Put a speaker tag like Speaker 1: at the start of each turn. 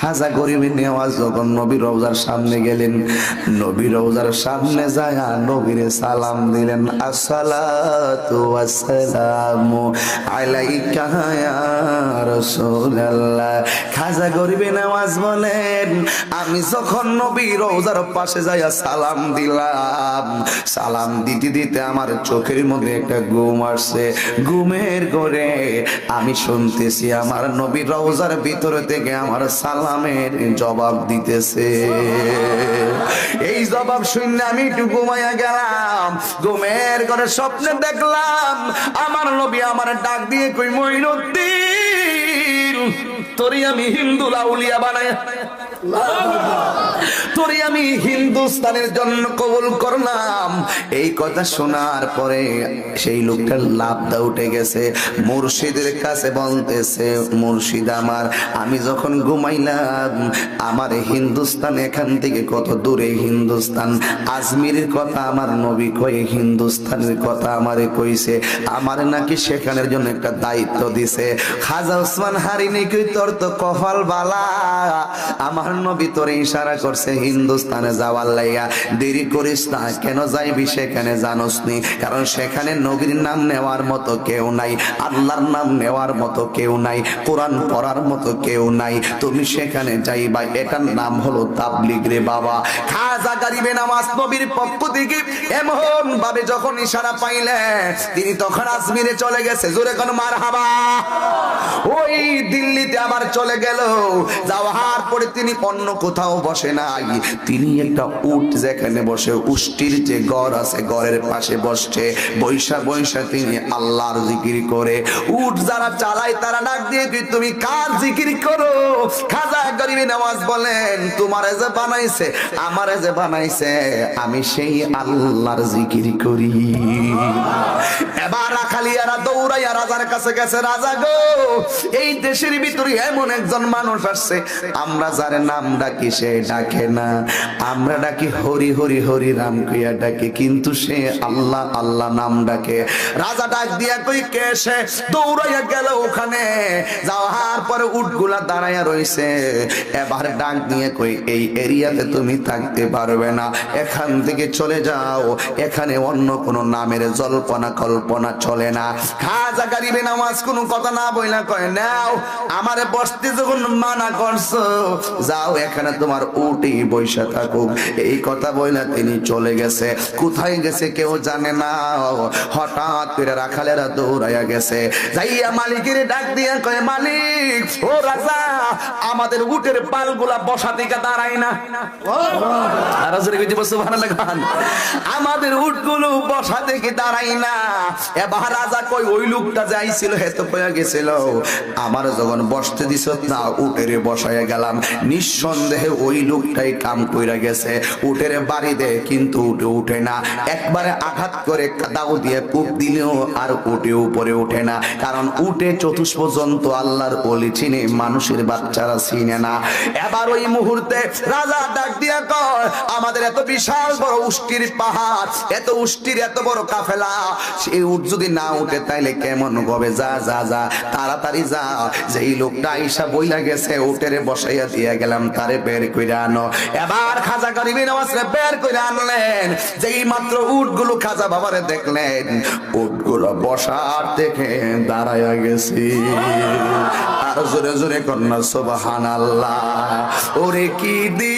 Speaker 1: খাজা গরিবে নেওয়াজ যখন নবী রওজার সামনে গেলেন, নবী রওজার সামনে যায় নবীরে সালাম দিলেন, আসসালাতু ওয়াসসালামু আলাইকা ইয়া রাসূলুল্লাহ। খাজা গরিবে নেওয়াজ বলেন, আমি যখন নবী রওজার পাশে যাইয়া সালাম দিলাম, সালাম দিতে দিতে আমার চোখের মধ্যে একটা ঘুম আসছে। ঘুমের করে আমি শুনতেছি আমার নবী রওজার ভিতরে থেকে আমার সালামের জবাব দিতেছে। এই জবাব শুনে আমি একটু ঘুমাইয়া গেলাম। ঘুমের করে স্বপ্নে দেখলাম, আমার নবী আমার ডাক দিয়ে কই মইনুদ্দিন তোরই আমি হিন্দু লাউলিয়া বানায় তোরে আমি হিন্দুস্তানের জন্য কবুল করলাম। এই কথা শোনার পরে সেই লোকটার লাভটা উঠে গেছে। মুর্শিদের কাছে বলতেছে, মুর্শিদ আমার, আমি যখন ঘুমাইলাম, আমার হিন্দুস্তান এখান থেকে কত দূরে হিন্দুস্তান? আজমিরের কথা আমার নবী কয়ে, হিন্দুস্তানের কথা আমারে কইছে। আমার নাকি সেখানের জন্য একটা দায়িত্ব দিছে। খাজা ওসমান হারিনি কি তোর তো কপাল বালা। আমার নবী তোরে ইশারা করছে হিন্দুস্তানে যাওয়ার লাইয়া দেরি করিস না, কেন যাইবি সেখানে জানোস নি? কারণ সেখানে নবীর নাম নেওয়ার মতো কেউ নাই, আল্লাহর নাম নেওয়ার মতো কেউ নাই, কোরআন পড়ার মতো কেউ নাই। তুমি সেখানে যাইবা, এটার নাম হলো তাবলিগ রে বাবা। খাজা গরিবে নামাজ নবীর পক্ষ থেকে এমন ভাবে যখন ইশারা পাইলে, তিনি তখন আজমিরে চলে গেছে। জোরে কোন মার হাবা ওই দিল্লিতে আবার চলে গেল। যাওয়ার পরে তিনি অন্য কোথাও বসে নাই তিনি একটা উট যেখানে বসে, উষ্টির যে গড় আছে, গড়ের পাশে বসছে। বৈশা বৈশা তিনি আল্লাহর জিকির করে। উট যারা চালায়, তারা ডাক দিয়ে কি তুমি কার জিকির করো? খাজা গরিবী নামাজ বলেন, তোমার যে বানাইছে, আমার যে বানাইছে, আমি সেই আল্লাহর জিকির করি। এবার রাখালিয়ারা দৌড়াইয়া রাজার কাছে গেছে, রাজা গো, এই দেশের ভিতরে এমন একজন মানুষ আসছে। আমরা যার নাম ডাকি সে ডাকে না। আমরা ডাকি হরি হরি হরি রাম কইয়া ডাকে, কিন্তু সে আল্লাহ আল্লাহ নাম ডাকে। রাজা ডাক দিয়া কই, কে সে? দৌড়াইয়া গেল ওখানে। যাওয়ার পরে উটগুলা দাঁড়াইয়া রইছে। এবার ডাক দিয়ে কই, এই এরিয়াতে তুমি থাকতে পারবে না। এখান থেকে চলে যাও। এখানে অন্য কোনো নামের জল্পনা কল্পনা চলে না। খাজা গারিবে নামাজ কোনো কথা না বইলা কয়, নাও, আমারে বসতে যখন মানা করছ, যাও, এখানে তোমার উটি বৈশা থাকুক। এই কথা বইলা তিনি চলে গেছে। কোথায় গেছে কেউ জানে না। হঠাৎ করে রাখালেরা দৌড়াইয়া গেছে। যাইয়া মালিকের ডাক দিয়া কয়, মালিক, ও রাজা, আমাদের উটের পালগুলা বসা থেকে দাঁড়ায় না। আমাদের উটগুলো বসা থেকে দাঁড়াই না। এবার রাজা কই ওই লোকটা যাইছিল হেত কইয়া গেছিল। আমার যখন বসতে দিছ, না, উটেরে বসাইয়া গেলাম। নিঃসন্দেহে ওই লোকটাই কাম কইরা গেছে। বাড়ি কিন্তু উঠে উঠে না। একবারে আঘাত করে দিয়ে কূপ দিলেও আর উঠে উপরে ওঠে না। কারণ উঠে চতুষ্পর্যন্ত আল্লাহর অলি চিনে, মানুষের বাচ্চারা চিনে না। এবার ওই মুহূর্তে রাজা ডাক দিয়া আমাদের এত বিশাল বড় উষ্টির পাহাড়, এত উষ্টির এত বড় কাফেলা। সেই উট যদি না উঠে তাইলে কেমন হবে যা যা যা, তাড়াতাড়ি যা। যেই লোকটা আইসা বইলা গেছে উটেরে বসাইয়া দিয়া গেলাম, তারে বের কইরা আনো। এবার খাজা গরিবী নওয়াজরে বের কইরা আনলেন। যেই মাত্র উটগুলো খাজা বাবারে দেখলেন, উটগুলো বসার থেকে দাঁড়াইয়া গেছি। আর জোরে জোরে কন্যা, সুবহানাল্লাহ। ওরে কি দি